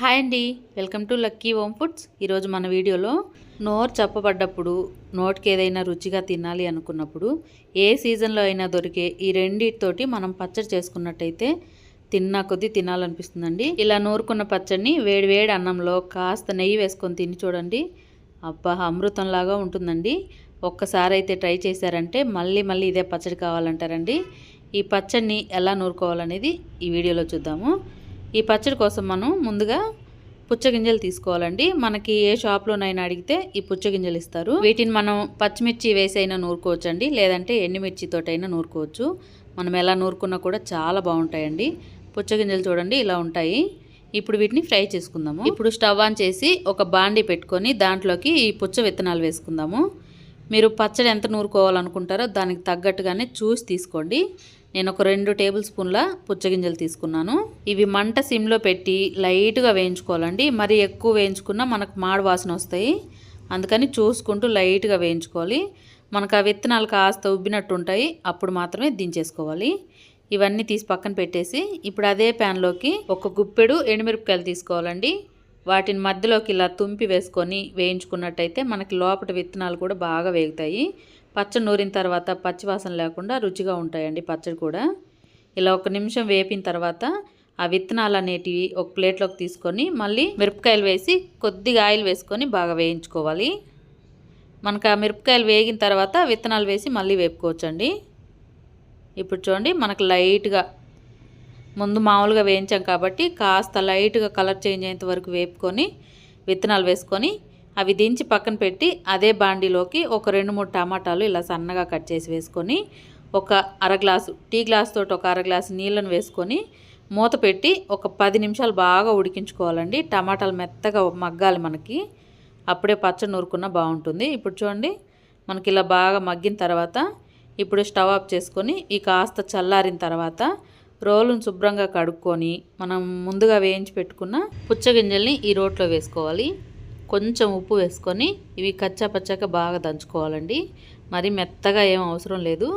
Hi అండి. Welcome to Lucky Home Foods. ఈరోజు మన వీడియోలో నోరు చప్పబడ్డప్పుడు నోటికి ఏదైనా రుచిగా తినాలి అనుకున్నప్పుడు ఏ సీజన్లో అయినా దొరికే ఈ రెండిటితోటి మనం పచ్చడి చేసుకున్నట్టయితే తిన్నా కొద్దీ తినాలనిపిస్తుందండి. ఇలా నూరుకున్న పచ్చడిని వేడి వేడి అన్నంలో కాస్త నెయ్యి వేసుకొని తిని చూడండి. అబ్బా అమృతంలాగా ఉంటుందండి. ఒక్కసారి అయితే ట్రై చేశారంటే మళ్ళీ మళ్ళీ ఇదే పచ్చడి కావాలంటారండి. ఈ పచ్చడిని ఎలా నూరుకోవాలనేది ఈ వీడియోలో చూద్దాము. ఈ పచ్చడి కోసం మనం ముందుగా పుచ్చగింజలు తీసుకోవాలండి. మనకి ఏ షాప్లోనైనా అడిగితే ఈ పుచ్చగింజలు ఇస్తారు. వీటిని మనం పచ్చిమిర్చి వేసి అయినా నూరుకోవచ్చండి. లేదంటే ఎండుమిర్చితోటైనా నూరుకోవచ్చు. మనం ఎలా నూరుకున్నా కూడా చాలా బాగుంటాయండి. పుచ్చగింజలు చూడండి ఇలా ఉంటాయి. ఇప్పుడు వీటిని ఫ్రై చేసుకుందాము. ఇప్పుడు స్టవ్ ఆన్ చేసి ఒక బాండీ పెట్టుకొని దాంట్లోకి ఈ పుచ్చ విత్తనాలు వేసుకుందాము. మీరు పచ్చడి ఎంత నూరుకోవాలనుకుంటారో దానికి తగ్గట్టుగానే చూసి తీసుకోండి. నేను ఒక రెండు టేబుల్ స్పూన్ల పుచ్చగింజలు తీసుకున్నాను. ఇవి మంట సిమ్లో పెట్టి లైట్గా వేయించుకోవాలండి. మరి ఎక్కువ వేయించుకున్నా మనకు మాడి వాసన వస్తాయి. అందుకని చూసుకుంటూ లైట్గా వేయించుకోవాలి. మనకు ఆ విత్తనాలు కాస్త ఉబ్బినట్టు ఉంటాయి. అప్పుడు మాత్రమే దించేసుకోవాలి. ఇవన్నీ తీసి పక్కన పెట్టేసి ఇప్పుడు అదే ప్యాన్లోకి ఒక గుప్పెడు ఎండుమిరపకాయలు తీసుకోవాలండి. వాటిని మధ్యలోకి ఇలా తుంపి వేసుకొని వేయించుకున్నట్టయితే మనకి లోపల విత్తనాలు కూడా బాగా వేగుతాయి. పచ్చడి నూరిన తర్వాత పచ్చివాసన లేకుండా రుచిగా ఉంటాయండి పచ్చడి కూడా. ఇలా ఒక నిమిషం వేపిన తర్వాత ఆ విత్తనాలు అనేటివి ఒక ప్లేట్లోకి తీసుకొని మళ్ళీ మిరపకాయలు వేసి కొద్దిగా ఆయిల్ వేసుకొని బాగా వేయించుకోవాలి. మనకు ఆ మిరపకాయలు వేగిన తర్వాత విత్తనాలు వేసి మళ్ళీ వేపుకోవచ్చండి. ఇప్పుడు చూడండి మనకు లైట్గా ముందు మామూలుగా వేయించాం కాబట్టి కాస్త లైట్గా కలర్ చేంజ్ అయ్యేంత వరకు వేపుకొని విత్తనాలు వేసుకొని అవి దించి పక్కన పెట్టి అదే బాండీలోకి ఒక రెండు మూడు టమాటాలు ఇలా సన్నగా కట్ చేసి వేసుకొని ఒక అర గ్లాసు టీ గ్లాస్ తోటి ఒక అర గ్లాసు నీళ్ళను వేసుకొని మూత పెట్టి ఒక పది నిమిషాలు బాగా ఉడికించుకోవాలండి. టమాటాలు మెత్తగా మగ్గాలి మనకి. అప్పుడే పచ్చడి నూరుకున్న బాగుంటుంది. ఇప్పుడు చూడండి మనకి ఇలా బాగా మగ్గిన తర్వాత ఇప్పుడు స్టవ్ ఆఫ్ చేసుకొని ఈ కాస్త చల్లారిన తర్వాత రోలును శుభ్రంగా కడుక్కొని మనం ముందుగా వేయించి పెట్టుకున్న పుచ్చగింజల్ని ఈ రోట్లో వేసుకోవాలి. కొంచెం ఉప్పు వేసుకొని ఇవి కచ్చా పచ్చాక బాగా దంచుకోవాలండి. మరి మెత్తగా ఏం అవసరం లేదు.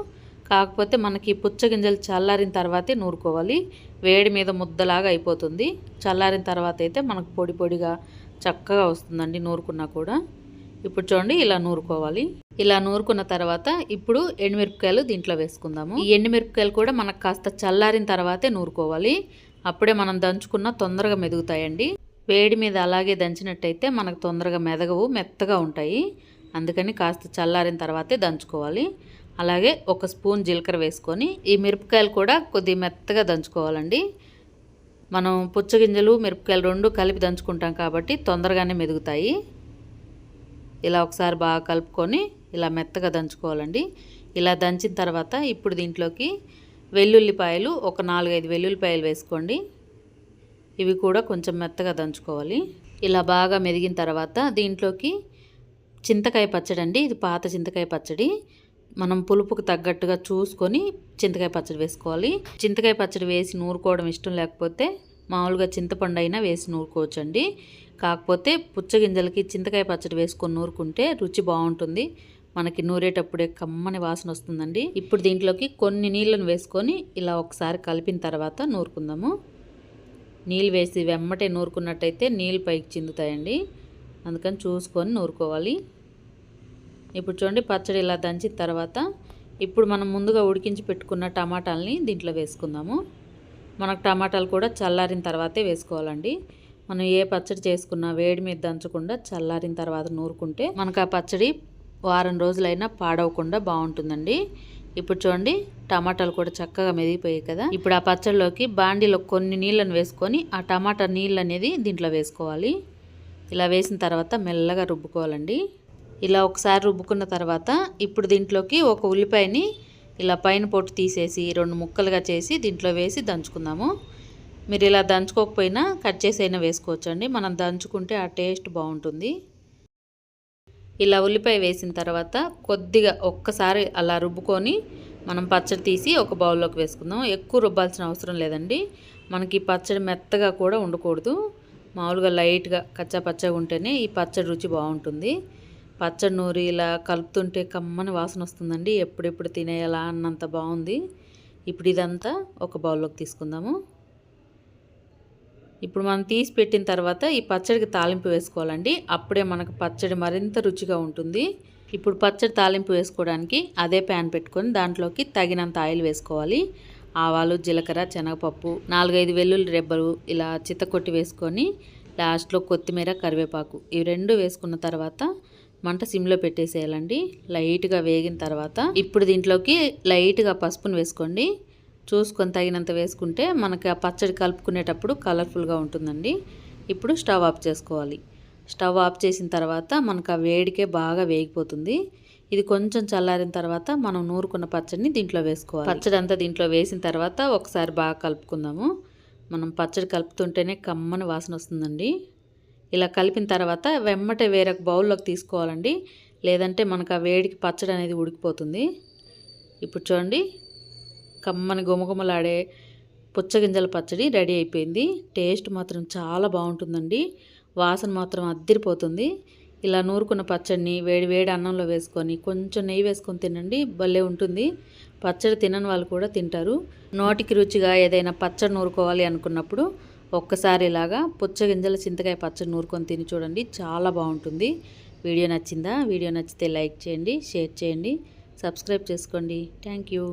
కాకపోతే మనకి పుచ్చగింజలు చల్లారిన తర్వాతే నూరుకోవాలి. వేడి మీద ముద్దలాగా అయిపోతుంది. చల్లారిన తర్వాత అయితే మనకు పొడి పొడిగా చక్కగా వస్తుందండి నూరుకున్నా కూడా. ఇప్పుడు చూడండి ఇలా నూరుకోవాలి. ఇలా నూరుకున్న తర్వాత ఇప్పుడు ఎండుమిరపకాయలు దీంట్లో వేసుకుందాము. ఈ ఎండుమిరపకాయలు కూడా మనకు కాస్త చల్లారిన తర్వాతే నూరుకోవాలి. అప్పుడే మనం దంచుకున్న తొందరగా మెదుగుతాయండి. వేడి మీద అలాగే దంచినట్టయితే మనకు తొందరగా మెదగవు మెత్తగా ఉంటాయి. అందుకని కాస్త చల్లారిన తర్వాతే దంచుకోవాలి. అలాగే ఒక స్పూన్ జీలకర్ర వేసుకొని ఈ మిరపకాయలు కూడా కొద్ది మెత్తగా దంచుకోవాలండి. మనం పుచ్చగింజలు మిరపకాయలు రెండు కలిపి దంచుకుంటాం కాబట్టి తొందరగానే మెదుగుతాయి. ఇలా ఒకసారి బాగా కలుపుకొని ఇలా మెత్తగా దంచుకోవాలండి. ఇలా దంచిన తర్వాత ఇప్పుడు దీంట్లోకి వెల్లుల్లిపాయలు ఒక నాలుగైదు వెల్లుల్లిపాయలు వేసుకోండి. ఇవి కూడా కొంచెం మెత్తగా దంచుకోవాలి. ఇలా బాగా మెదిగిన తర్వాత దీంట్లోకి చింతకాయ పచ్చడి అండి. ఇది పాత చింతకాయ పచ్చడి. మనం పులుపుకు తగ్గట్టుగా చూసుకొని చింతకాయ పచ్చడి వేసుకోవాలి. చింతకాయ పచ్చడి వేసి నూరుకోవడం ఇష్టం లేకపోతే మామూలుగా చింతపండు అయినా వేసి నూరుకోవచ్చండి. కాకపోతే పుచ్చగింజలకి చింతకాయ పచ్చడి వేసుకొని నూరుకుంటే రుచి బాగుంటుంది. మనకి నూరేటప్పుడే కమ్మని వాసన వస్తుందండి. ఇప్పుడు దీంట్లోకి కొన్ని నీళ్ళను వేసుకొని ఇలా ఒకసారి కలిపిన తర్వాత నూరుకుందాము. నీళ్ళు వేసి వెమ్మటే నూరుకున్నట్టయితే నీళ్ళు పైకి చిందుతాయండి. అందుకని చూసుకొని నూరుకోవాలి. ఇప్పుడు చూడండి పచ్చడి ఇలా దంచిన తర్వాత ఇప్పుడు మనం ముందుగా ఉడికించి పెట్టుకున్న టమాటాలని దీంట్లో వేసుకుందాము. మనకు టమాటాలు కూడా చల్లారిన తర్వాతే వేసుకోవాలండి. మనం ఏ పచ్చడి చేసుకున్నా వేడి మీద దంచకుండా చల్లారిన తర్వాత నూరుకుంటే మనకు ఆ పచ్చడి వారం రోజులైనా పాడవకుండా బాగుంటుందండి. ఇప్పుడు చూడండి టమాటాలు కూడా చక్కగా మెదిగిపోయాయి కదా. ఇప్పుడు ఆ పచ్చడిలోకి బాండీలో కొన్ని నీళ్ళను వేసుకొని ఆ టమాటా నీళ్ళు అనేది దీంట్లో వేసుకోవాలి. ఇలా వేసిన తర్వాత మెల్లగా రుబ్బుకోవాలండి. ఇలా ఒకసారి రుబ్బుకున్న తర్వాత ఇప్పుడు దీంట్లోకి ఒక ఉల్లిపాయని ఇలా పైన పొట్టు తీసేసి రెండు ముక్కలుగా చేసి దీంట్లో వేసి దంచుకుందాము. మీరు ఇలా దంచుకోకపోయినా కట్ చేసి అయినా వేసుకోవచ్చండి. మనం దంచుకుంటే ఆ టేస్ట్ బాగుంటుంది. ఇలా ఉల్లిపాయ వేసిన తర్వాత కొద్దిగా ఒక్కసారి అలా రుబ్బుకొని మనం పచ్చడి తీసి ఒక బౌల్లోకి వేసుకుందాం. ఎక్కువ రుబ్బాల్సిన అవసరం లేదండి. మనకి పచ్చడి మెత్తగా కూడా ఉండకూడదు. మామూలుగా లైట్గా కచ్చా పచ్చగా ఉంటేనే ఈ పచ్చడి రుచి బాగుంటుంది. పచ్చడి నూరి ఇలా కలుపుతుంటే కమ్మని వాసన వస్తుందండి. ఎప్పుడెప్పుడు తినేయాలా అన్నంత బాగుంది. ఇప్పుడు ఇదంతా ఒక బౌల్లోకి తీసుకుందాము. ఇప్పుడు మనం తీసి పెట్టిన తర్వాత ఈ పచ్చడికి తాలింపు వేసుకోవాలండి. అప్పుడే మనకు పచ్చడి మరింత రుచిగా ఉంటుంది. ఇప్పుడు పచ్చడి తాలింపు వేసుకోవడానికి అదే ప్యాన్ పెట్టుకొని దాంట్లోకి తగినంత ఆయిల్ వేసుకోవాలి. ఆవాలు జీలకర్ర శనగపప్పు నాలుగైదు వెల్లుల్లి రెబ్బలు ఇలా చిత్తకొట్టి వేసుకొని లాస్ట్లో కొత్తిమీర కరివేపాకు ఇవి రెండు వేసుకున్న తర్వాత మంట సిమ్లో పెట్టేసేయాలండి. లైట్గా వేగిన తర్వాత ఇప్పుడు దీంట్లోకి లైట్గా పసుపును వేసుకోండి. చూసుకొని తగినంత వేసుకుంటే మనకి ఆ పచ్చడి కలుపుకునేటప్పుడు కలర్ఫుల్గా ఉంటుందండి. ఇప్పుడు స్టవ్ ఆఫ్ చేసుకోవాలి. స్టవ్ ఆఫ్ చేసిన తర్వాత మనకు ఆ వేడికే బాగా వేగిపోతుంది. ఇది కొంచెం చల్లారిన తర్వాత మనం నూరుకున్న పచ్చడిని దీంట్లో వేసుకోవాలి. పచ్చడి అంతా దీంట్లో వేసిన తర్వాత ఒకసారి బాగా కలుపుకుందాము. మనం పచ్చడి కలుపుతుంటేనే కమ్మని వాసన వస్తుందండి. ఇలా కలిపిన తర్వాత వెమ్మటే వేరొక బౌల్లోకి తీసుకోవాలండి. లేదంటే మనకు ఆ వేడికి పచ్చడి అనేది ఉడికిపోతుంది. ఇప్పుడు చూడండి. కమ్మని గుమగుమలాడే పుచ్చగింజల పచ్చడి రెడీ అయిపోయింది. టేస్ట్ మాత్రం చాలా బాగుంటుందండి. వాసన మాత్రం అద్దిరిపోతుంది. ఇలా నూరుకున్న పచ్చడిని వేడి వేడి అన్నంలో వేసుకొని కొంచెం నెయ్యి వేసుకొని తినండి భలే ఉంటుంది. పచ్చడి తినని వాళ్ళు కూడా తింటారు. నోటికి రుచిగా ఏదైనా పచ్చడి నూరుకోవాలి అనుకున్నప్పుడు ఒక్కసారి ఇలాగా పుచ్చగింజల చింతకాయ పచ్చడి నూరుకొని తిని చూడండి చాలా బాగుంటుంది. వీడియో నచ్చిందా? వీడియో నచ్చితే లైక్ చేయండి షేర్ చేయండి సబ్స్క్రైబ్ చేసుకోండి. Thank you.